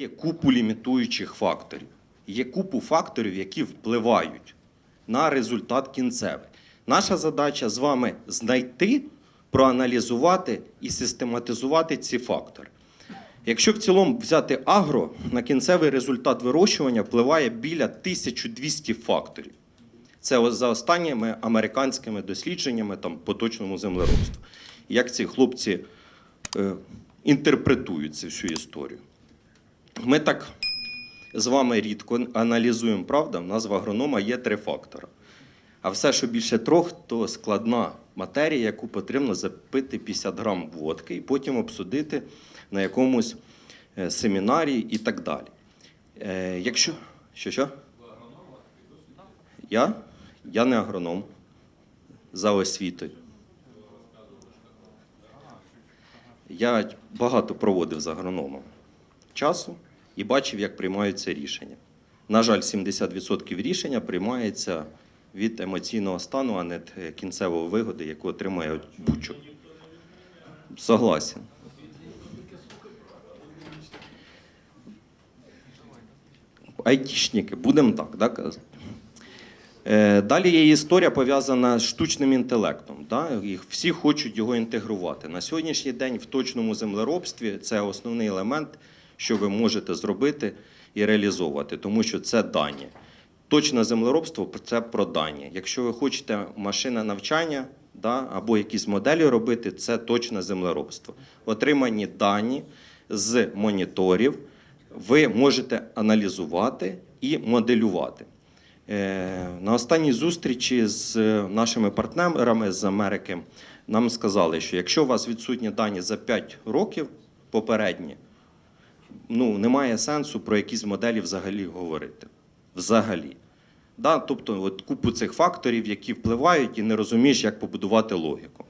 Є купу лімітуючих факторів. Є купу факторів, які впливають на результат кінцевий. Наша задача з вами знайти, проаналізувати і систематизувати ці фактори. Якщо в цілому взяти агро, на кінцевий результат вирощування впливає біля 1200 факторів. Це за останніми американськими дослідженнями там, поточному землеробству. Як ці хлопці е, інтерпретують цю всю історію. Ми так з вами рідко аналізуємо, правда? В нас в агронома є три фактори. А все, що більше трьох, то складна матерія, яку потрібно запити 50 грам водки і потім обсудити на якомусь е, семінарі і так далі. Е, якщо. Що, що? Я? Я не агроном за освітою. Я багато проводив з агрономом часу і бачив, як приймаються рішення. На жаль, 70% рішення приймається від емоційного стану, а не від е, кінцевої вигоди, яку отримує Бучок. Согласен. Айтішники, будемо так, да. Е, Далі є історія пов'язана з штучним інтелектом. Да? Всі хочуть його інтегрувати. На сьогоднішній день в точному землеробстві це основний елемент, що ви можете зробити і реалізовувати, тому що це дані. Точне землеробство це про дані. Якщо ви хочете машина навчання да, або якісь моделі робити, це точне землеробство. Отримані дані з моніторів ви можете аналізувати і моделювати. Е, На останній зустрічі з нашими партнерами з Америки нам сказали, що якщо у вас відсутні дані за 5 років попередні, ну, немає сенсу про якісь моделі взагалі говорити. Взагалі. Да? Тобто, от купу цих факторів, які впливають, і не розумієш, як побудувати логіку.